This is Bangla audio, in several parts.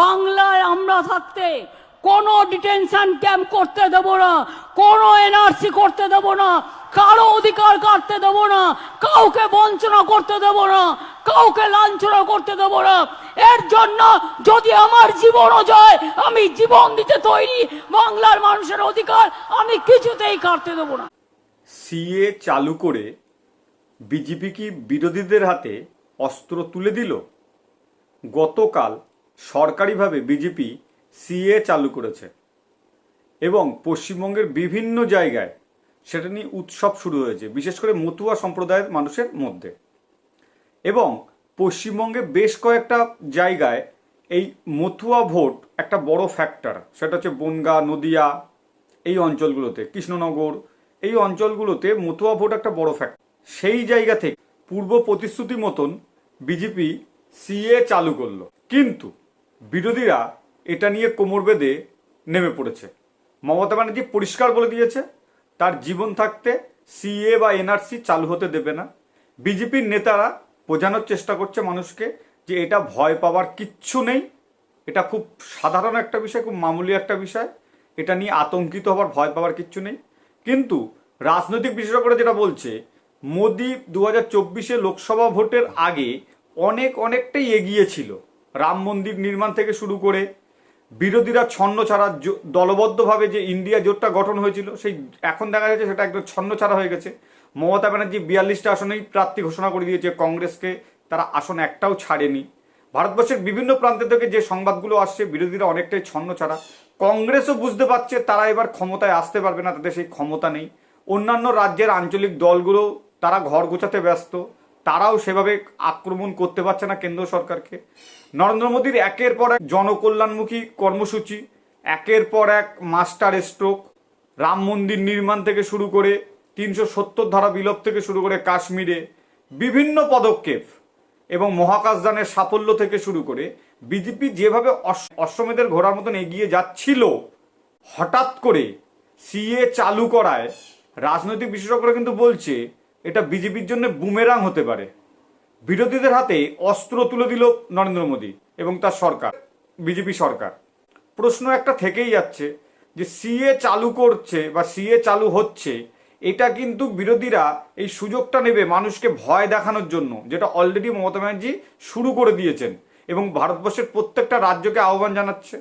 বাংলায় আমরা থাকতে কোনো ডিটেনশন ক্যাম্প করতে দেব না, কোনো এনআরসি করতে দেব না, কারও অধিকার কাটতে দেব না, কাউকে বঞ্চনা করতে দেব না, কাউকে লাঞ্ছনা করতে দেব না। এর জন্য যদি আমার জীবনও যায়, আমি জীবন দিতে তৈরি, বাংলার মানুষের অধিকার আমি কিছুতেই কাটতে দেব না। সিএ চালু করে বিজেপি কি বিরোধীদের হাতে অস্ত্র তুলে দিল? গতকাল সরকারিভাবে বিজেপি সিএ চালু করেছে এবং পশ্চিমবঙ্গের বিভিন্ন জায়গায় সেটা নিয়ে উৎসব শুরু হয়েছে, বিশেষ করে মতুয়া সম্প্রদায়ের মানুষের মধ্যে। এবং পশ্চিমবঙ্গে বেশ কয়েকটা জায়গায় এই মতুয়া ভোট একটা বড় ফ্যাক্টর সেটা হচ্ছে বনগা, নদিয়া, এই অঞ্চলগুলোতে, কৃষ্ণনগর, এই অঞ্চলগুলোতে মতুয়া ভোট একটা বড় ফ্যাক্টর সেই জায়গা থেকে পূর্ব প্রতিশ্রুতি মতন বিজেপি সিএ চালু করল। কিন্তু বিরোধীরা এটা নিয়ে কোমর বেঁধে নেমে পড়েছে। মমতা ব্যানার্জি পরিষ্কার বলে দিয়েছে, তার জীবন থাকতে সিএ বা এনআরসি চালু হতে দেবে না। বিজেপির নেতারা বোঝানোর চেষ্টা করছে মানুষকে যে এটা ভয় পাওয়ার কিচ্ছু নেই। এটা খুব সাধারণ একটা বিষয়, খুব মামুলি একটা বিষয়। এটা নিয়ে আতঙ্কিত হওয়ার ভয় পাওয়ার কিচ্ছু নেই। কিন্তু রাজনৈতিক বিশেষজ্ঞরা যেটা বলছে, মোদি দু হাজার লোকসভা ভোটের আগে অনেক অনেকটাই এগিয়ে ছিল। রাম মন্দির নির্মাণ থেকে শুরু করে বিরোধীরা ছন্ন ছাড়া দলবদ্ধভাবে যে ইন্ডিয়া জোটটা গঠন হয়েছিল, সেই এখন দেখা যাচ্ছে সেটা একদম ছন্ন ছাড়া হয়ে গেছে। মমতা ব্যানার্জি বিয়াল্লিশটা আসনেই প্রার্থী ঘোষণা করে দিয়েছে কংগ্রেসকে, তারা আসন একটাও ছাড়েনি। ভারতবর্ষের বিভিন্ন প্রান্ত থেকে যে সংবাদগুলো আসছে, বিরোধীরা অনেকটাই ছন্ন ছাড়া। কংগ্রেসও বুঝতে পারছে তারা এবার ক্ষমতায় আসতে পারবে না, তাদের সেই ক্ষমতা নেই। অন্যান্য রাজ্যের আঞ্চলিক দলগুলো, তারা ঘর গোছাতে ব্যস্ত। তারাও সেভাবে আক্রমণ করতে পারছে না কেন্দ্র সরকারকে। নরেন্দ্র মোদীর একের পর এক জনকল্যাণমুখী কর্মসূচি, একের পর এক মাস্টার স্ট্রোক, রাম মন্দির নির্মাণ থেকে শুরু করে তিনশো সত্তর ধারা বিলোপ থেকে শুরু করে কাশ্মীরে বিভিন্ন পদক্ষেপ এবং মহাকাশযানের সাফল্য থেকে শুরু করে বিজেপি যেভাবে অশ- অশ্বমেধের ঘোড়ার মতন এগিয়ে যাচ্ছিল, হঠাৎ করে সিএ চালু করায় রাজনৈতিক বিশেষজ্ঞরা কিন্তু বলছে এটা বিজেপির জন্য বুমেরাং হতে পারে। বিরোধীদের হাতে অস্ত্র তুলে দিল নরেন্দ্র মোদী এবং তার সরকার, বিজেপি সরকার। প্রশ্ন একটা থেকেই যাচ্ছে যে সিএ চালু করছে বা সিএ চালু হচ্ছে, এটা কিন্তু বিরোধীরা এই সুযোগটা নেবে মানুষকে ভয় দেখানোর জন্য, যেটা অলরেডি মমতা ব্যানার্জি শুরু করে দিয়েছেন এবং ভারতবর্ষের প্রত্যেকটা রাজ্যকে আহ্বান জানাচ্ছে।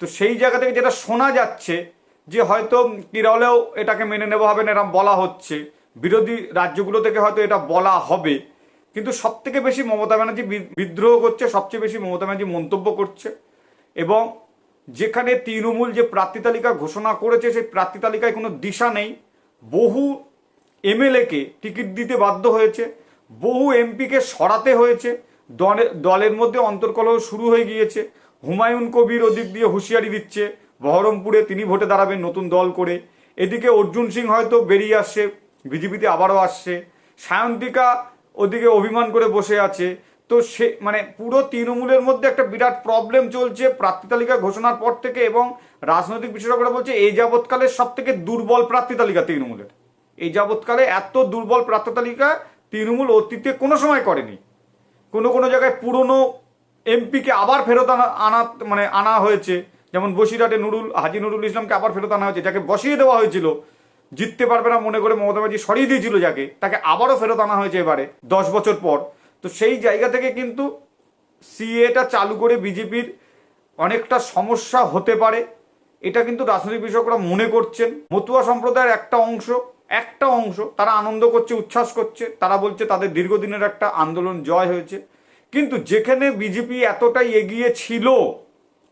তো সেই জায়গা থেকে যেটা শোনা যাচ্ছে যে হয়তো কেরলেও এটাকে মেনে নেওয়া হবে না এরকম বলা হচ্ছে। বিরোধী রাজ্যগুলো থেকে হয়তো এটা বলা হবে। কিন্তু সব থেকে বেশি মমতা ব্যানার্জি বিদ্রোহ করছে, সবচেয়ে বেশি মমতা ব্যানার্জি মন্তব্য করছে। এবং যেখানে তৃণমূল যে প্রার্থী তালিকা ঘোষণা করেছে, সেই প্রার্থী তালিকায় কোনো দিশা নেই। বহু এমএলএকে টিকিট দিতে বাধ্য হয়েছে, বহু এমপিকে সরাতে হয়েছে, দলে দলের মধ্যে অন্তর্কলহ শুরু হয়ে গিয়েছে। হুমায়ুন কবির ওদিক দিয়ে হুঁশিয়ারি দিচ্ছে, বহরমপুরে তিনি ভোটে দাঁড়াবেন নতুন দল করে। এদিকে অর্জুন সিং হয়তো বেরিয়ে আসছে বিজেপিতে আবারও আসছে। সায়ন্তিকা ওদিকে অভিমান করে বসে আছে। তো সে মানে পুরো তৃণমূলের মধ্যে একটা বিরাট প্রবলেম চলছে প্রার্থী তালিকা ঘোষণার পর থেকে এবং রাজনৈতিক বিশেষজ্ঞরা বলছে, এই যাবৎকালে সব থেকে দুর্বল প্রার্থী তালিকা তৃণমূলের। এই যাবৎকালে এত দুর্বল প্রার্থী তালিকা তৃণমূল অতীতে কোনো সময় করেনি। কোনো কোনো জায়গায় পুরনো এমপিকে আবার ফেরত আনা আনা মানে আনা হয়েছে। যেমন বসিরহাটে নুরুল, হাজি নুরুল ইসলামকে আবার ফেরত আনা হয়েছে, যাকে বসিয়ে দেওয়া হয়েছিল। জিততে পারবে না মনে করে মমতা ব্যানার্জি সরিয়ে দিয়েছিল যাকে, তাকে আবারও ফেরত আনা হয়েছে এবারে, দশ বছর পর। তো সেই জায়গা থেকে কিন্তু সিএটা চালু করে বিজেপির অনেকটা সমস্যা হতে পারে। এটা কিন্তু রাজনৈতিক বিশেষজ্ঞরা মনে করছেন। মতুয়া সম্প্রদায়ের একটা অংশ একটা অংশ তারা আনন্দ করছে, উচ্ছ্বাস করছে। তারা বলছে তাদের দীর্ঘদিনের একটা আন্দোলন জয় হয়েছে। কিন্তু যেখানে বিজেপি এতটাই এগিয়ে ছিল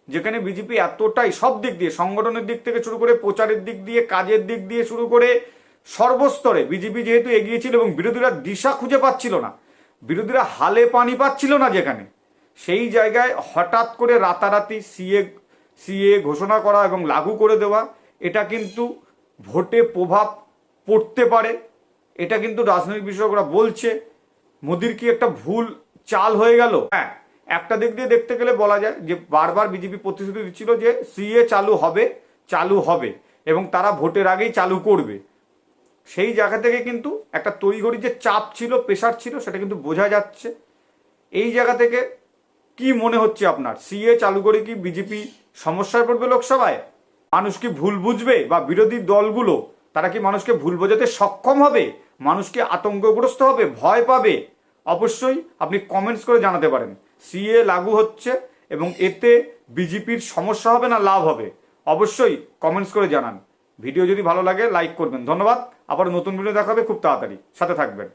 যেখানে বিজেপি এতটাই সব দিক দিয়ে, সংগঠনের দিক থেকে শুরু করে, প্রচারের দিক দিয়ে, কাজের দিক দিয়ে শুরু করে, সর্বস্তরে বিজেপি যেহেতু এগিয়েছিল এবং বিরোধীরা দিশা খুঁজে পাচ্ছিল না, বিরোধীরা হালে পানি পাচ্ছিল না যেখানে, সেই জায়গায় হঠাৎ করে রাতারাতি সিএ সিএ ঘোষণা করা এবং লাগু করে দেওয়া, এটা কিন্তু ভোটে প্রভাব পড়তে পারে, এটা কিন্তু রাজনৈতিক বিশেষজ্ঞরা বলছে। মোদির কি একটা ভুল চাল হয়ে গেল? হ্যাঁ একটা দিক দিয়ে দেখতে গেলে বলা যায় যে বারবার বিজেপি প্রতিশ্রুতি দিচ্ছিল যে সিএ চালু হবে চালু হবে এবং তারা ভোটের আগেই চালু করবে। সেই জায়গা থেকে কিন্তু একটা তড়িঘড়ি যে চাপ ছিল, প্রেশার ছিল, সেটা কিন্তু বোঝা যাচ্ছে। এই জায়গা থেকে কি মনে হচ্ছে আপনার? সিএ চালু করে কি বিজেপি সমস্যায় পড়বে লোকসভায়? মানুষ কি ভুল বুঝবে? বা বিরোধী দলগুলো, তারা কি মানুষকে ভুল বোঝাতে সক্ষম হবে? মানুষকে আতঙ্কগ্রস্ত হবে? ভয় পাবে? অবশ্যই আপনি কমেন্টস করে জানাতে পারেন। সিএ লাগু হচ্ছে এবং এতে বিজেপির সমস্যা হবে না, লাভ হবে। অবশ্যই কমেন্টস করে জানান। ভিডিও যদি ভালো লাগে লাইক করবেন। ধন্যবাদ। আবার নতুন ভিডিও দেখাবে, খুব তাড়াতাড়ি। সাথে থাকবেন।